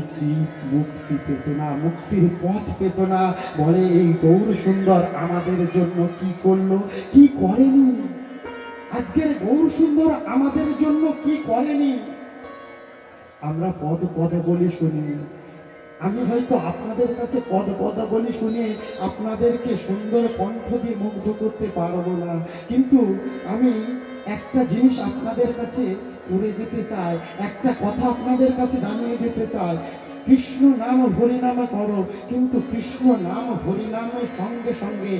চিত মুক্তি পেত না, মুক্তির পথ পেত না। বলে এই গৌর সুন্দর আমাদের জন্য কি করল? কি করেনি? আজকের গৌর সুন্দর আমাদের জন্য কি করেনি? আমরা পদ পদে বলি শুনি। আমি হয়তো আপনাদের কাছে পদ পদা বলি শুনে, আপনাদেরকে সুন্দর কণ্ঠ দিয়ে মুগ্ধ করতে পারব না। কিন্তু আমি একটা জিনিস আপনাদের কাছে করে যেতে চায়। একটা কথা আপনাদের কাছে জানিয়ে যেতে চায় কৃষ্ণ নাম হরিনাম করো, কিন্তু কৃষ্ণ নাম হরিনামের সঙ্গে সঙ্গে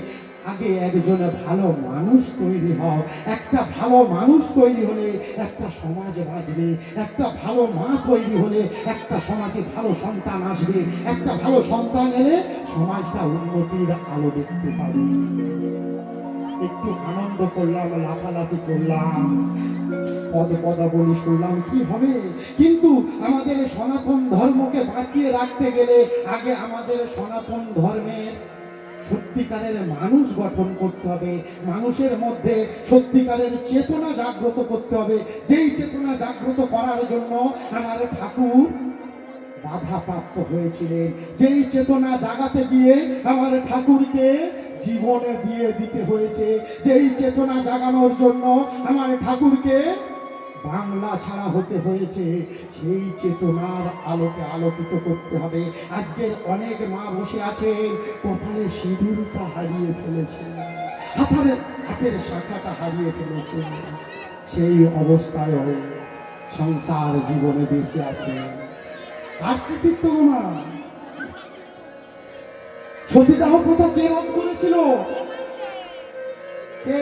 আগে একজন ভালো মানুষ তৈরি হও। একটা ভালো মানুষ তৈরি হলে একটা সমাজ বাঁচবে। একটা ভালো মা তৈরি হলে একটা সমাজে ভালো সন্তান আসবে। একটা ভালো সন্তান এলে সমাজটা উন্নতির আলো দেখতে পাবে। আনন্দ করলাম, লাফালাফি করলাম। পদ পদাবলী শুনলাম, কি হবে? কিন্তু আমাদের সনাতন ধর্মকে বাঁচিয়ে রাখতে গেলে আগে আমাদের সনাতন ধর্মের সত্যিকারের মানুষ গঠন করতে হবে। মানুষের মধ্যে সত্যিকারের চেতনা জাগ্রত করতে হবে। যেই চেতনা জাগ্রত করার জন্য আমার ঠাকুর বাধাপ্রাপ্ত হয়েছিলেন। যেই চেতনা জাগাতে গিয়ে আমার ঠাকুরকে জীবনে দিয়ে দিতে হয়েছে। যেই চেতনা জাগানোর জন্য আমার ঠাকুরকে বাংলা ছাড়া হতে হয়েছে। সেই চেতনার আলোকে আলোকিত করতে হবে। আজকের অনেক মা বসে আছেন, কপালে সিঁদুরটা হারিয়ে ফেলেছেন। হাতের হাতের শাখাটা হারিয়ে ফেলেছেন। সেই অবস্থায় সংসার জীবনে বেঁচে আছে। আর কৃতিত্ব মা সতীদাহ প্রথা কে রদ করেছিল? কে?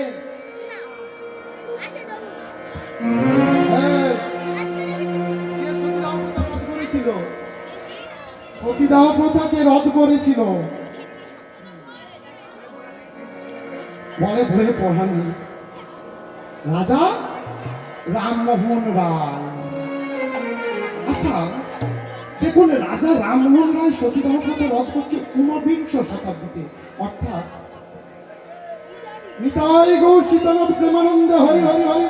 এই, সতীদাহ প্রথাকে রদ করেছিল? বলে বইয়ে পড়ানি রাজা রামমোহন রায়। আচ্ছা দেখুন, রাজা রামমোহন রায় সতীদাহ প্রথা রদ করছে ঊনবিংশ শতাব্দীতে। অর্থাৎ নিতাই গৌ সীতানাথ প্রেমানন্দ, হরি হরি হরি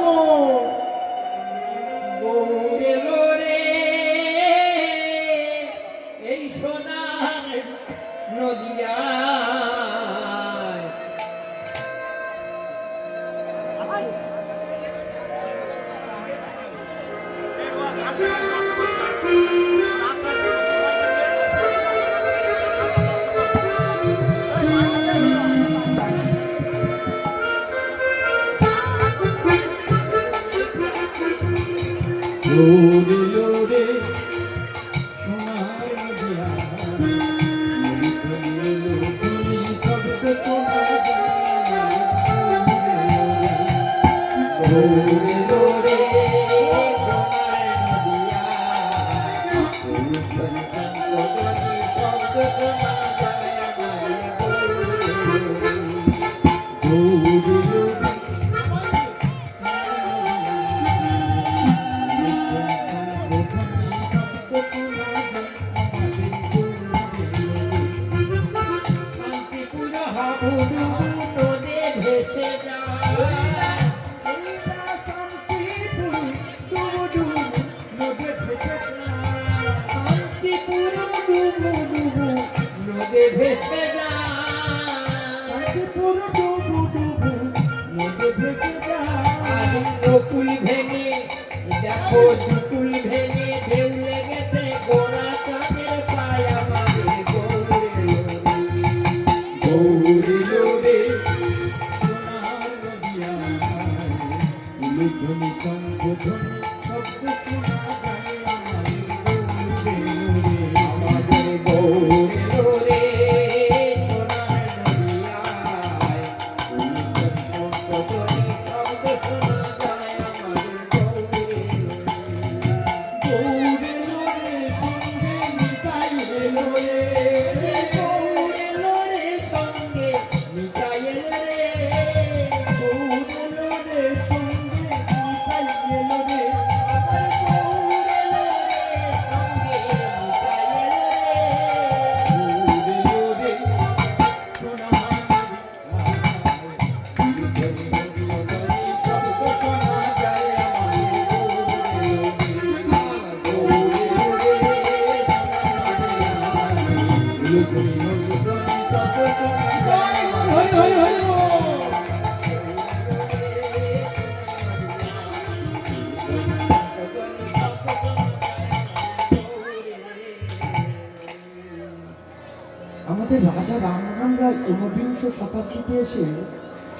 রামমোহন রায় ঊনবিংশ শতাব্দীতে এসে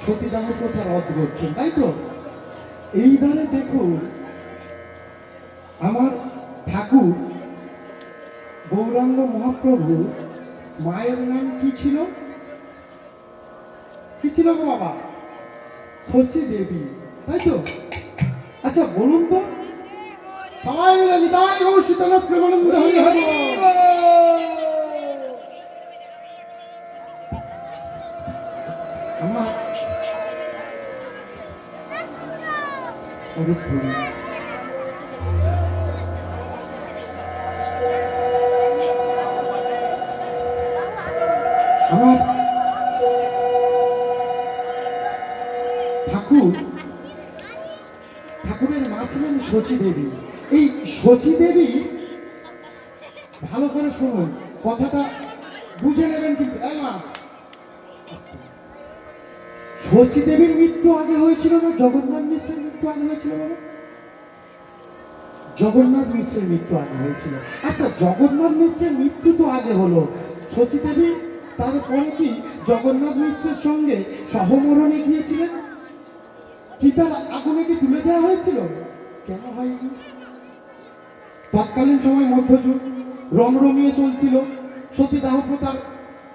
সতীদাহ প্রথা রদ করছেন, তাই তো? এইবারে দেখুন, আমার ঠাকুর গৌরাঙ্গ মহাপ্রভু মায়ের নাম কি ছিল? কি ছিল গো বাবা? সচি দেবী, তাই তো? আচ্ছা বলুন তো। সবাই মিলে নিতাই প্রেমানন্দ হরি হরি। হরি। আমার ঠাকুর, ঠাকুরের মা ছিলেন শচী দেবী এই শচী দেবী ভালো করে শুনুন, কথাটা বুঝে নেবেন কিন্তু, এই মা শচী দেবীর মৃত্যু আগে হয়েছিল না, জগন্নাথ মৃত্যু আগে হয়েছিল বাবা জগন্নাথ মিশ্রের মৃত্যু আগে হয়েছিল। আচ্ছা জগন্নাথ মিশ্রের মৃত্যু তো আগে হলো। শচী দেবী, তারপরে কি জগন্নাথ মিশ্রের সঙ্গে সহমরণে গিয়েছিলেন? চিতার আগুনে কি তুলে দেওয়া হয়েছিল? কেন হয়নি? তৎকালীন সময় মধ্যযুগ, রমরমিয়ে চলছিল। সতীদাহ প্রথার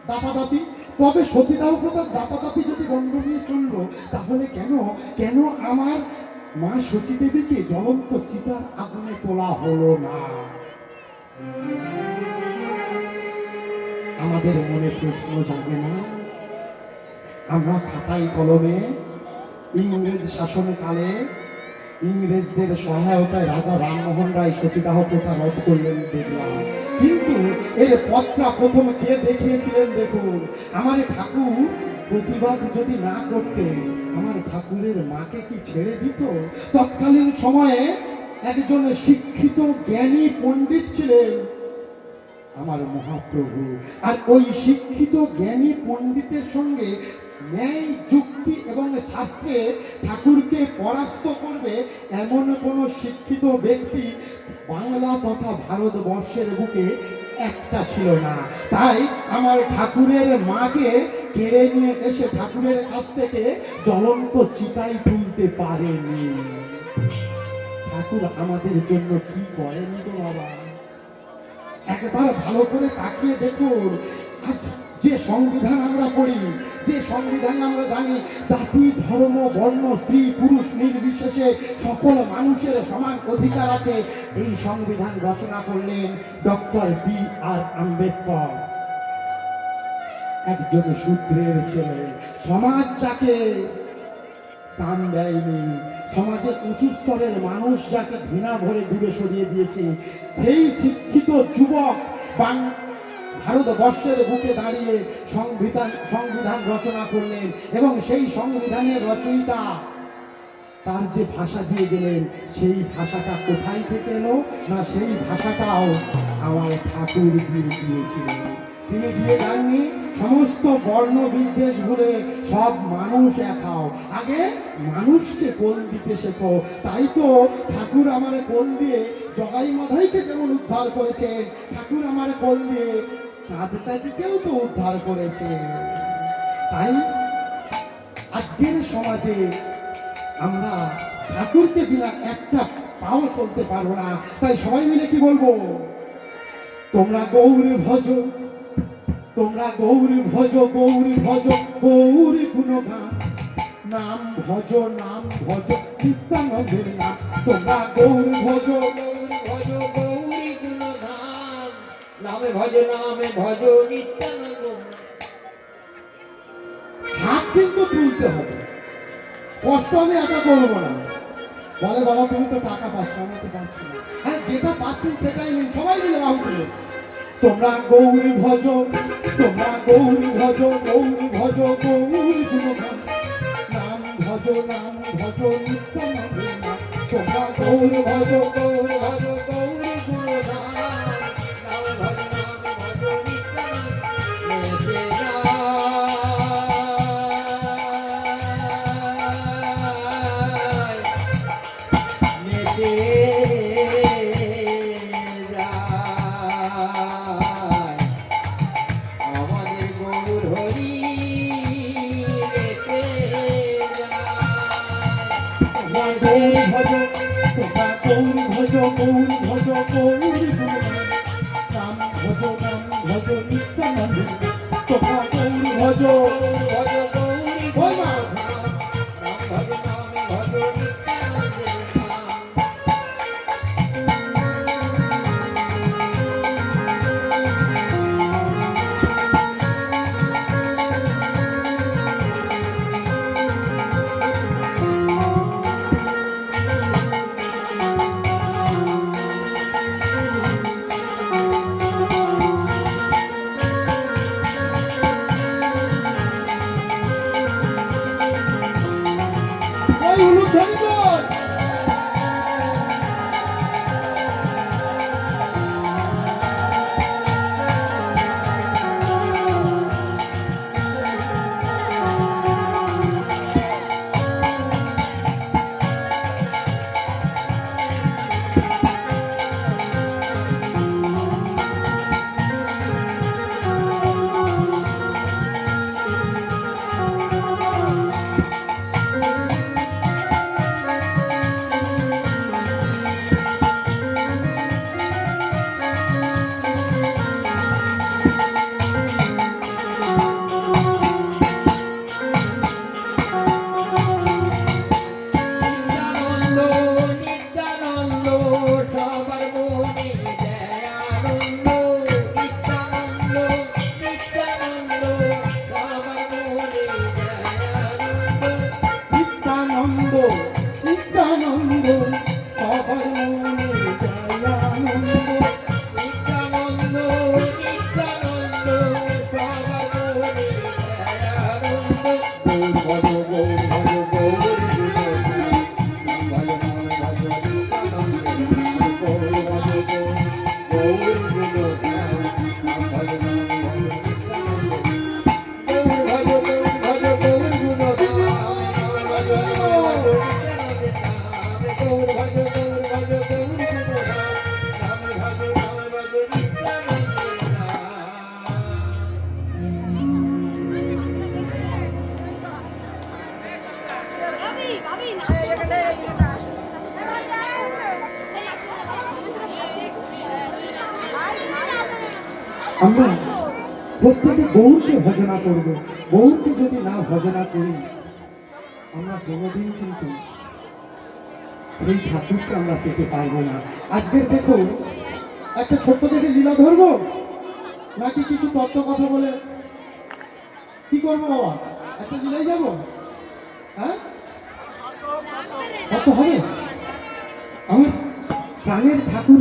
দাপাদাপি। তবে সতীদাহ প্রথার দাপাদাপি যদি রমরমিয়ে চলল, তাহলে কেন? কেন আমার মা সচী দেবীকে জ্বলন্ত চিতার আগুনে তোলা হলো না। আমাদের মনে প্রশ্ন জাগে না, আমরা খাতায় কলমে ইংরেজ শাসনকালে ইংরেজদের সহায়তায় রাজা রামমোহন রায় সতীদাহ প্রথা রদ করলেন দেখলাম কিন্তু এর পত্রা প্রথম কে দেখিয়েছিলেন দেখুন? আমার ঠাকুর প্রতিবাদ যদি না করতে আমার ঠাকুরের মাকে কি ছেড়ে দিত? তৎকালীন সময়ে একজন শিক্ষিত জ্ঞানী পণ্ডিত ছিলেন আমার মহাপ্রভু। আর ওই শিক্ষিত জ্ঞানী পণ্ডিতের সঙ্গে ন্যায়, যুক্তি এবং শাস্ত্রে ঠাকুরকে পরাস্ত করবে এমন কোনো শিক্ষিত ব্যক্তি বাংলা তথা ভারতবর্ষের বুকে একটা ছিল না। তাই আমার ঠাকুরের মাকে কেড়ে নিয়ে এসে ঠাকুরের কাছ থেকে জ্বলন্ত চিতাই তুলতে পারেনি। ঠাকুর আমাদের জন্য কি করেন গো বাবা? একবার ভালো করে তাকিয়ে দেখুন। যে সংবিধান আমরা পড়ি, যে সংবিধান আমরা জানি, জাতি, ধর্ম, বর্ণ, স্ত্রী, পুরুষ, নির্বিশেষে সকল মানুষের সমান অধিকার আছে। এই সংবিধান রচনা করলেন ডক্টর বি আর আম্বেদকর। একজন শূদ্রের ছেলে। সমাজ যাকে স্থান দেয়নি, সমাজের উঁচু স্তরের মানুষ যাকে ঘৃণা ভরে দূরে সরিয়ে দিয়েছে, সেই শিক্ষিত যুবক ভারতবর্ষের বুকে দাঁড়িয়ে সংবিধান সংবিধান রচনা করলেন এবং সেই সংবিধানের রচয়িতা তার যে ভাষা দিয়ে গেলেন, সেই ভাষাটা কোথায় থেকে এলো না সেই ভাষাটাও আমার ঠাকুর দিয়ে দিয়েছিলেন। তিনি দিয়ে যাননি। সমস্ত বর্ণ বিদ্বেষ ভুলে সব মানুষ এক আগে মানুষকে কোল দিতে শেখো। তাই তো ঠাকুর আমার কোল দিয়ে জগাই মাধাইকে যেমন উদ্ধার করেছেন, ঠাকুর আমার কোল দিয়ে চাঁদ কাজিকেও তো উদ্ধার তাই আজকের সমাজে আমরা ঠাকুরকে বিনা একটা পাও চলতে পারব না। তাই সবাই মিলে কি বলব? তোমরা গৌরী ভজ তোমরা গৌরী ভজ গৌরী ভজ, গৌরী গুণগান। নাম ভজ নাম ভজ নিত্যানন্দের নাম। তোমরা গৌরী ভজ হাত কিন্তু তুলতে হবে। কষ্ট আমি একা করব না। বলে বাবা, তুমি তো টাকা পাচ্ছ, আমি তো পাচ্ছি হ্যাঁ যেটা পাচ্ছেন সেটাই নিন। সবাই মিলে বাবু তোমরা গৌরী ভজ, তোমরা গৌরী ভজ গৌরী ভজ, গৌরী নাম ভজ নাম ভজ তোমরা গৌর ভজ, গৌরী গৌর ভজ তোমরা গৌর ভজ গৌর ভজ গৌর রাম ভজ রাম ভজ নিত্যানন্দ তোমরা গৌর ভজ ভজ দেয় আনন্দ আমরা প্রত্যেকে গৌরকে ভজনা করব গৌরকে যদি না ভজনা করি, আমরা কোনোদিন কিন্তু সেই ঠাকুরকে আমরা পেতে পারব না। আজকের দেখুন একটা ছোট্ট থেকে লীলা ধরবো? নাকি কিছু তত্ত্ব কথা বলে? কি করব বাবা? একটা লীলাই যাব? হ্যাঁ? হবে? আমার প্রাণের ঠাকুর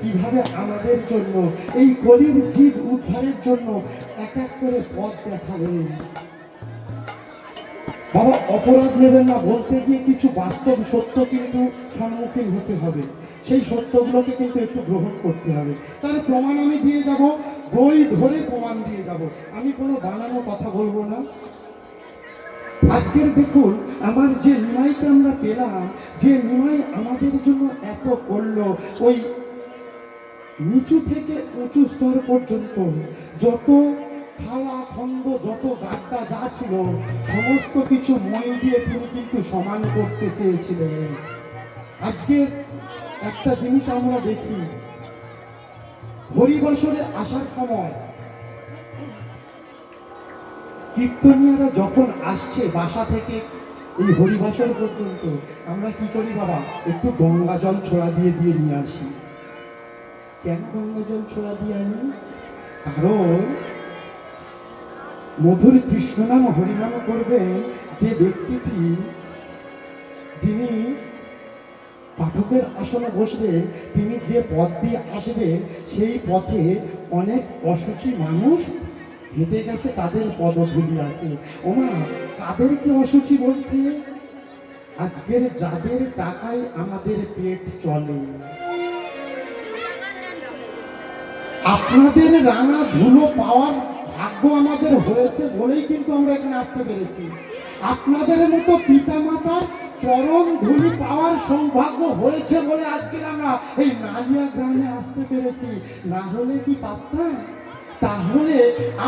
কীভাবে আমাদের জন্য, এই গলির জীব উদ্ধারের জন্য এক এক করে পথ দেখালেন বাবা, অপরাধ নেবেন না, বলতে গিয়ে কিছু বাস্তব সত্য কিন্তু সম্মুখীন হতে হবে। সেই সত্যগুলোকে কিন্তু একটু গ্রহণ করতে হবে। তার প্রমাণ আমি দিয়ে যাব, বই ধরে প্রমাণ দিয়ে যাব। আমি কোনো বানানো কথা বলব না। আজকের দেখুন, আমার যে নিমাইকে আমরা পেলাম, যে নিমাই আমাদের জন্য এত করল, ওই নিচু থেকে উঁচু স্তর পর্যন্ত যত থালা, খন্ড, যত গাড্ডা যা ছিল, সমস্ত কিছু মই দিয়ে তিনি কিন্তু সমান করতে চেয়েছিলেন। আজকে একটা জিনিস আমরা দেখি হরিবাসরে আসার সময় কীর্তনীয়রা যখন আসছে বাসা থেকে এই হরিবাসর পর্যন্ত, আমরা কি করি বাবা? একটু গঙ্গা জল ছোড়া দিয়ে দিয়ে নিয়ে আসি। কেন গঙ্গা জল ছোড়া দিয়ে আনি? কারণ মধুর কৃষ্ণনাম হরিনাম করবেন যে ব্যক্তিটি যিনি পাঠকের আসনে বসবেন তিনি যে পথ দিয়ে আসবেন সেই পথে অনেক অসুচি মানুষ হেঁটে গেছে তাদের পদধূলি আছে। ওমা কাদেরকে অসুচি বলছে, আজকের যাদের টাকায় আমাদের পেট চলে। আপনাদের রাঙা ধুলো পাওয়ার ভাগ্য আমাদের হয়েছে বলেই কিন্তু আমরা এখানে আসতে পেরেছি। আপনাদের মতো পিতা মাতার চরণ ধুলি পাওয়ার সৌভাগ্য হয়েছে বলে আজকে আমরা এই নালিয়া গ্রামে আসতে পেরেছি। না হলে কি পারতাম? তাহলে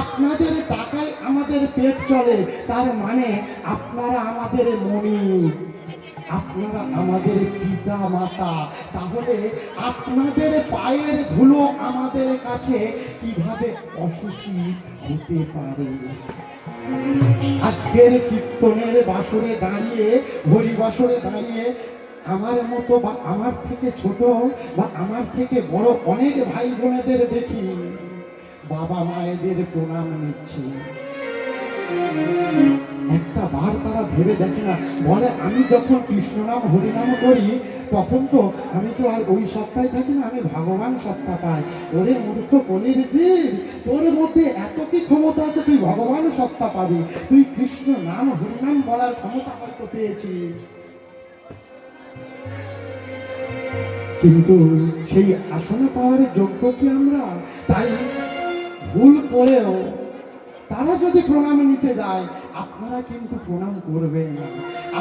আপনাদের টাকায় আমাদের পেট চলে। তার মানে আপনারা আমাদের মনি, আপনারা আমাদের পিতা মাতা। তাহলে আপনাদের পায়ের ধুলো আমাদের কাছে কীভাবে অসুচি হতে পারে? আজকের কীর্তনের বাসরে দাঁড়িয়ে হরি বাসরে দাঁড়িয়ে আমার মতো বা আমার থেকে ছোট বা আমার থেকে বড় অনেক ভাই বোনেদের দেখি। বাবা মায়েদের প্রণাম নিচ্ছে। একটা বার তারা ভেবে দেখে না। বলে, আমি যখন কৃষ্ণনাম হরিনাম করি, তখন তো আমি তো আর ওই সত্তায় থাকি না, আমি ভগবান সত্তা পাই ওরে মূর্খ কলির জীব, তোর মধ্যে এত কি ক্ষমতা আছে? তুই ভগবান সত্তা পাবি। তুই কৃষ্ণ নাম হরিনাম বলার ক্ষমতা হয়তো পেয়েছিস। কিন্তু সেই আসনে পাওয়ার যোগ্য কি আমরা? তাই ভুল করেও তারা যদি প্রণাম নিতে যায়, আপনারা কিন্তু প্রণাম করবেন না।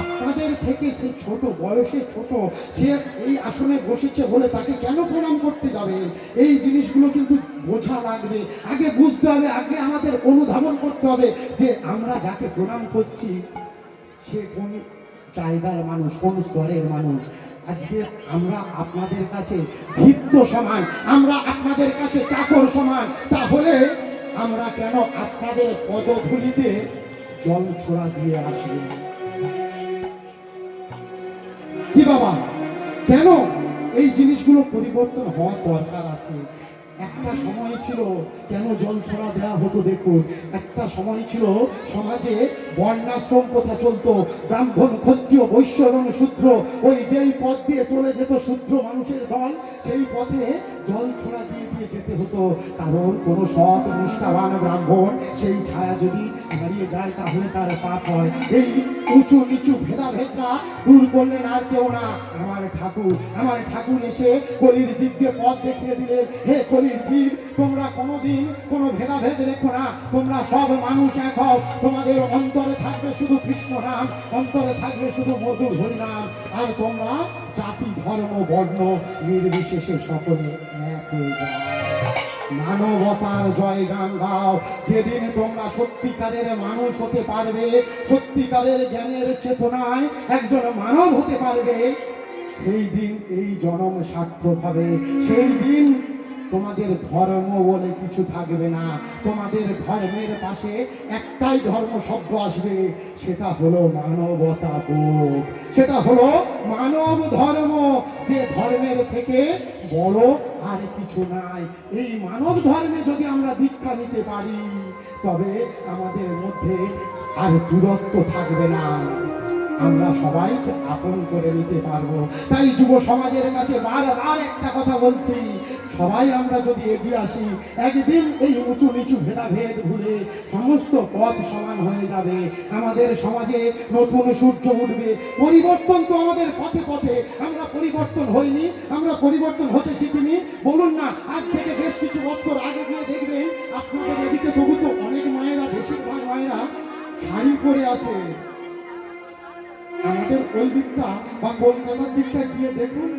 আপনাদের থেকে সে ছোট বয়সে ছোট, সে এই আসনে বসেছে বলে তাকে কেন প্রণাম করতে যাবে? এই জিনিসগুলো কিন্তু বোঝা লাগবে। আগে বুঝতে হবে, আগে আমাদের অনুধাবন করতে হবে যে আমরা যাকে প্রণাম করছি, সে কোন জায়গার মানুষ, কোন স্তরের মানুষ। আজকে আমরা আপনাদের কাছে ভিত্ত সমান আমরা আপনাদের কাছে চাকর সমান তাহলে আমরা কেন আপনাদের পদধূলিতে জল ছোড়া দিয়ে আসি কি বাবা? কেন এই জিনিসগুলো পরিবর্তন হওয়া দরকার আছে? একটা সময় ছিল, কেন জল ছড়া দেওয়া হতো দেখুন। একটা সময় ছিল, সমাজে বর্ণাশ্রম প্রথা চলতো, ব্রাহ্মণ, ক্ষত্রিয়, বৈশ্য এবং শূদ্র। ওই যেই পথ দিয়ে চলে যেত শূদ্র মানুষের দল, সেই পথে জল ছড়া দিয়ে দিয়ে যেতে হতো। কারণ কোনো সৎ, নিষ্ঠাবান ব্রাহ্মণ সেই ছায়া যদি হারিয়ে যায় তাহলে তার পাপ হয়। এই উঁচু নিচু ভেদাভেদরা দূর করলেন আর কেউ না। আমার ঠাকুর আমার ঠাকুর এসে কলির জীবকে পথ দেখিয়ে দিলেন। হে কলির জীব, তোমরা কোনোদিন কোনো ভেদাভেদ রেখো না। তোমরা সব মানুষ এক হও। তোমাদের অন্তরে থাকবে শুধু কৃষ্ণ নাম, অন্তরে থাকবে শুধু মধুর হরিনাম আর তোমরা জাতি, ধর্ম, বর্ণ, নির্বিশেষে সকলে এক হয়ে যাও। মানবতার জয় গান গাও। যেদিন তোমরা সত্যিকারের মানুষ হতে পারবে, সত্যিকারের জ্ঞানের চেতনায় একজন মানব হতে পারবে, সেই দিন এই জনম সার্থক হবে। সেই দিন তোমাদের ধর্ম বলে কিছু থাকবে না। তোমাদের ধর্মের পাশে একটাই ধর্ম শব্দ আসবে, সেটা হলো মানবতা বোধ। সেটা হলো মানব ধর্ম, যে ধর্মের থেকে বড় আর কিছু নাই। এই মানব ধর্মে যদি আমরা দীক্ষা নিতে পারি, তবে আমাদের মধ্যে আর দূরত্ব থাকবে না। আমরা সবাইকে আপন করে নিতে পারব। তাই যুব সমাজের কাছে বারবার একটা কথা বলছি, সবাই আমরা যদি এগিয়ে আসি, একদিন এই উঁচু নিচু ভেদাভেদ ভুলে সমস্ত পথ সমান হয়ে যাবে। আমাদের সমাজে নতুন সূর্য উঠবে। পরিবর্তন তো আমাদের পথে পথে। আমরা পরিবর্তন হইনি, আমরা পরিবর্তন হতে শিখিনি। বলুন না, আজ থেকে বেশ কিছু বছর আগে গিয়ে দেখবেন, আপনাদের এদিকে তবু তো অনেক মায়েরা, বেশিরভাগ মায়েরা শাড়ি পরে আছে। আমাদের ওই দিকটা বা কলকাতার দিকটা গিয়ে দেখুন।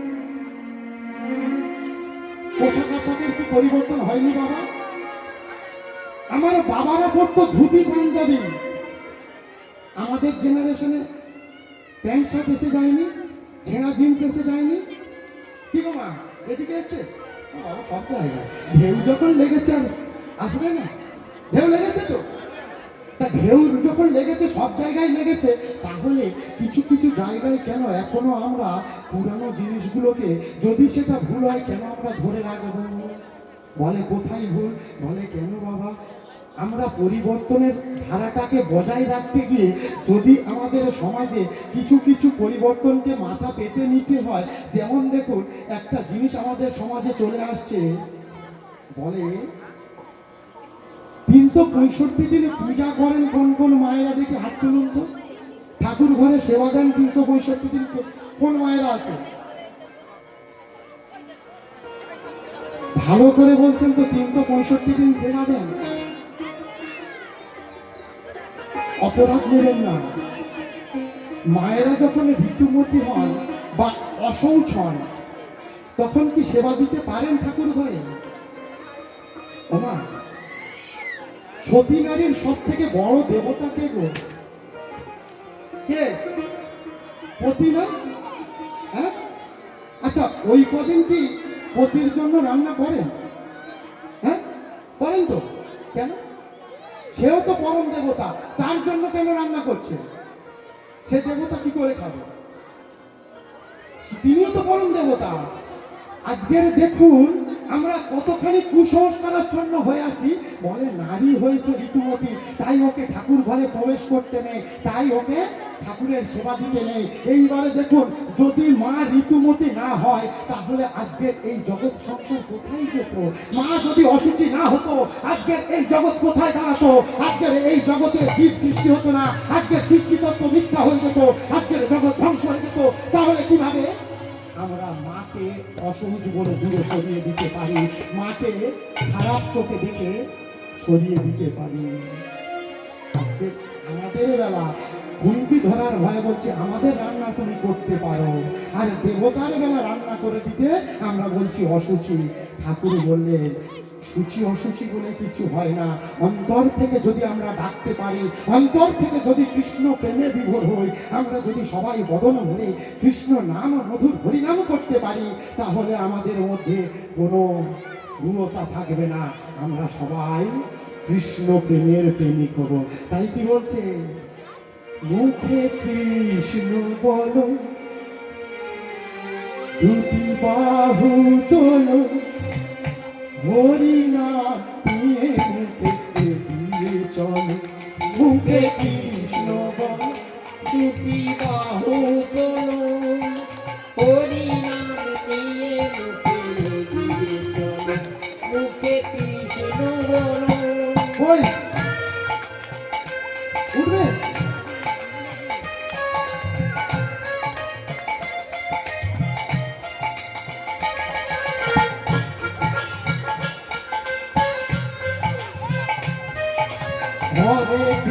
পোশাক আশাকের কি পরিবর্তন হয়নি বাবা? আমার বাবারা পড়তো ধুতি পাঞ্জাবি। আমাদের জেনারেশনে প্যান্ট শার্ট এসে যায়নি, ছেঁড়া জিন্স এসে যায়নি। কি মা, এদিকে এসছে? বাবা ঢেউ যখন লেগেছে আর আসবে না। ঢেউ লেগেছে তা? ঢেউ যখন লেগেছে, সব জায়গায় লেগেছে, তাহলে কিছু কিছু জায়গায় কেন এখনও আমরা পুরানো জিনিসগুলোকে, যদি সেটা ভুল হয়, কেন আমরা ধরে রাখব? বলে কোথায় ভুল? বলে কেন বাবা? আমরা পরিবর্তনের ধারাটাকে বজায় রাখতে গিয়ে, যদি আমাদের সমাজে কিছু কিছু পরিবর্তনকে মাথা পেতে নিতে হয়, যেমন দেখুন, একটা জিনিস আমাদের সমাজে চলে আসছে। বলে তিনশো পঁয়ষট্টি দিনে পূজা করেন কোন কোন মায়েরা দেখে হাত তুলুন তো? ঠাকুর ঘরে সেবা দেন তিনশো পঁয়ষট্টি দিন কোন মায়েরা আছে? ভালো করে বলছেন তো, তিনশো পঁয়ষট্টি দিন সেবা দেন? অপরাধ নেবেন না। মায়েরা যখন ঋতুমতী হন বা অশৌচ হন, তখন কি সেবা দিতে পারেন ঠাকুর ঘরে ওমা সতী নারীর সব থেকে বড় দেবতা কে গো? কে? পতি না হ্যাঁ? আচ্ছা ওই কদিন কি পতির জন্য রান্না করেন? হ্যাঁ? করেন তো। কেন? সেও তো পরম দেবতা, তার জন্য কেন রান্না করছে? সে দেবতা কি করে খাবে? তিনিও তো পরম দেবতা। আজকের দেখুন আমরা কতখানি কুসংস্কারাচ্ছন্ন হয়ে আছি? বলে, নারী হয়েছে ঋতুমতি, তাই ওকে ঠাকুর ঘরে প্রবেশ করতে নেই, তাই ওকে ঠাকুরের সেবা দিতে নেই। এইবারে দেখুন, যদি মা ঋতুমতি না হয়, তাহলে আজকের এই জগৎ সংসার কোথায় যেত? মা যদি অসুচি না হতো, আজকের এই জগৎ কোথায় দাঁড়াতো? আজকের এই জগতে জীব সৃষ্টি হতো না, আজকের সৃষ্টিতত্ত্ব মিথ্যা হয়ে যেত, আজকের জগৎ ধ্বংস হয়ে যেত। তাহলে কীভাবে আমরা মাকে অসহজ বলে দূরে সরিয়ে দিতে পারি। মাকে খারাপ চোখে দেখে সরিয়ে দিতে পারি। আমাদের বেলা হুমকি ধরার ভয় বলছে, আমাদের রান্না তুমি করতে পারো। আর দেবতার বেলা রান্না করে দিতে আমরা বলছি অসুচি ঠাকুর বললেন সূচি অসুচি বলে কিছু হয় না। অন্তর থেকে যদি আমরা ডাকতে পারি, অন্তর থেকে যদি কৃষ্ণ প্রেমে বিভোর হই, আমরা যদি সবাই বদন ভরে, কৃষ্ণ নাম মধুর হরিনাম করতে পারি, তাহলে আমাদের মধ্যে কোনো রূঢ়তা থাকবে না। আমরা সবাই কৃষ্ণ প্রেমের প্রেমিক হব। তাই কি বলছে? মুখে কৃষ্ণ বলো, দুটি বাহু তোলো হরিনাম দিয়ে মুখে দিয়ে চলো। মুখে কৃষ্ণ বলো, দুটি বাহু তোলো হরি নাম নিয়ে মুখে দিয়ে চলো। মুখে কৃষ্ণ বলো।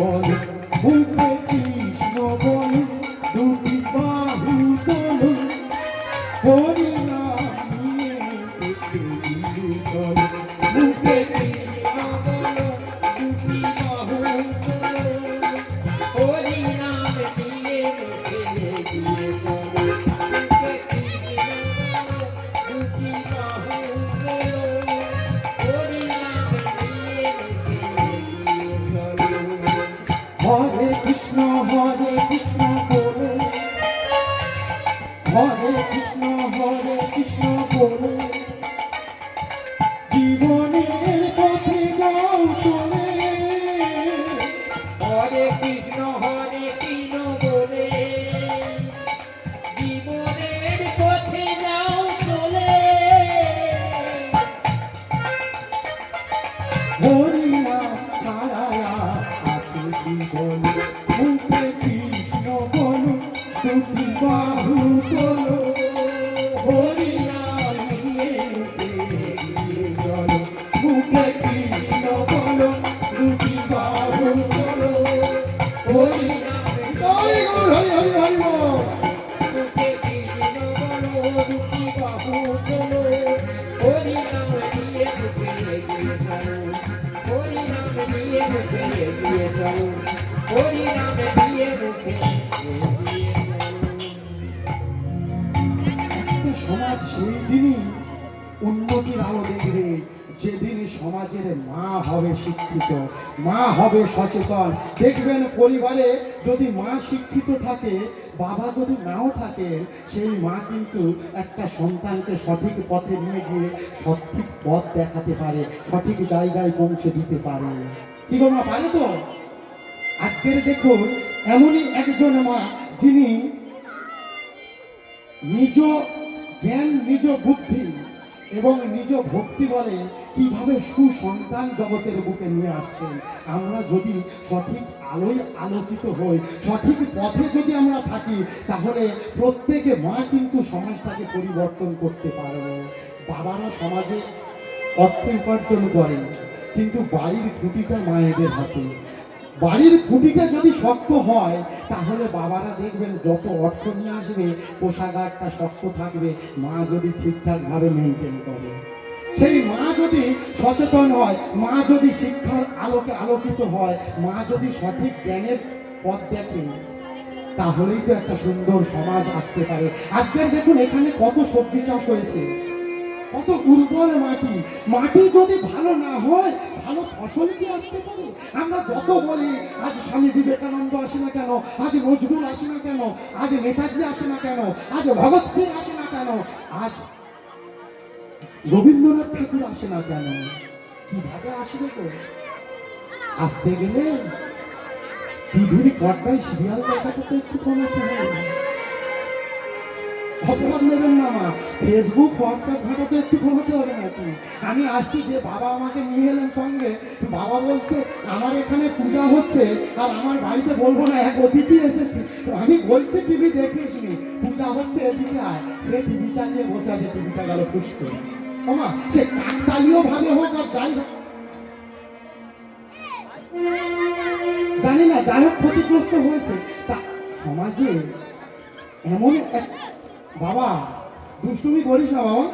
কি মা হবে শিক্ষিত, মা হবে সচেতন। দেখবেন পরিবারে যদি মা শিক্ষিত থাকে, বাবা যদি নাও থাকে, সেই মা কিন্তু একটা সন্তানকে সঠিক পথে নিয়ে গিয়ে সঠিক পথ দেখাতে পারে, সঠিক জায়গায় পৌঁছে দিতে পারে। কি গো মা, পারে তো? আজকের দেখুন, এমনই একজন মা যিনি নিজ জ্ঞান, নিজ বুদ্ধি এবং নিজ ভক্তি বলে কীভাবে সুসন্তান জগতের বুকে নিয়ে আসছেন? আমরা যদি সঠিক আলোয় আলোকিত হই, সঠিক পথে যদি আমরা থাকি, তাহলে প্রত্যেকে মা কিন্তু সমাজটাকে পরিবর্তন করতে পারবে। বাবারা সমাজে অর্থ উপার্জন করেন, কিন্তু বাড়ির খুঁটিটা মায়েদের হাতে। বাড়ির খুঁটিটা যদি শক্ত হয়, তাহলে বাবারা দেখবেন যত অর্থ নিয়ে আসবে পোশাকারটা শক্ত থাকবে, মা যদি ঠিকঠাকভাবে মেনটেন করে। সেই মা যদি সচেতন হয়, মা যদি শিক্ষার আলোকে আলোকিত হয়, মা যদি সঠিক জ্ঞানের পথ দেখে, তাহলেই তো একটা সুন্দর সমাজ আসতে পারে। আজকের দেখুন এখানে কত সবজি চাষ হয়েছে, কত উর্বর মাটি। মাটি যদি ভালো না হয়, ভালো ফসল কি আসতে পারে? আমরা যত বলি, আজ স্বামী বিবেকানন্দ আসে না কেন? আজ নজরুল আসে না কেন? আজ নেতাজি আসে না কেন? আজ ভগৎ সিং আসে না কেন? আজ রবীন্দ্রনাথ ঠাকুর আসে না কেন? কীভাবে আসবে তো? আসতে গেলে টিভির পর্দায় সিরিয়াল দেখাটা তো একটু কমাতে হবে অপরাধ নেবেন না মা ফেসবুক হোয়াটসঅ্যাপ ঘাটা তো একটু কমাতে হবে নাকি? আমি আসছি যে বাবা আমাকে নিয়ে এলেন সঙ্গে। বাবা বলছে, আমার এখানে পূজা হচ্ছে আর আমার বাড়িতে বলব না, এক অতিথি এসেছে। আমি বলছি, টিভি দেখিস নি। পূজা হচ্ছে এদিকে আয়। সে টিভি চালিয়ে বসে আছে, টিভিটা গেল ফুস করে সে কাকতালীয় ভাবে হোক আর যাই হোক। জানি না, যাই হোক ক্ষতিগ্রস্ত হয়েছে। তা সমাজে এমন এক বাবা, দুষ্টুমি করিস না বাবা।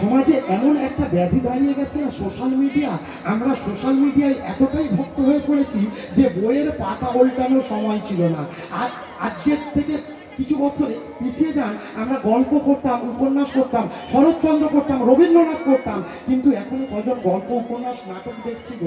সমাজে এমন একটা ব্যাধি দাঁড়িয়ে গেছে না সোশ্যাল মিডিয়া আমরা সোশ্যাল মিডিয়ায় এতটাই ভক্ত হয়ে পড়েছি যে বইয়ের পাতা উল্টানোর সময় ছিল না। আজ আজকের থেকে কিছু বছরে পিছিয়ে যান। আমরা গল্প করতাম, উপন্যাস করতাম, শরৎচন্দ্র করতাম, রবীন্দ্রনাথ করতাম, কিন্তু এখন কজন গল্প, উপন্যাস, নাটক দেখছিল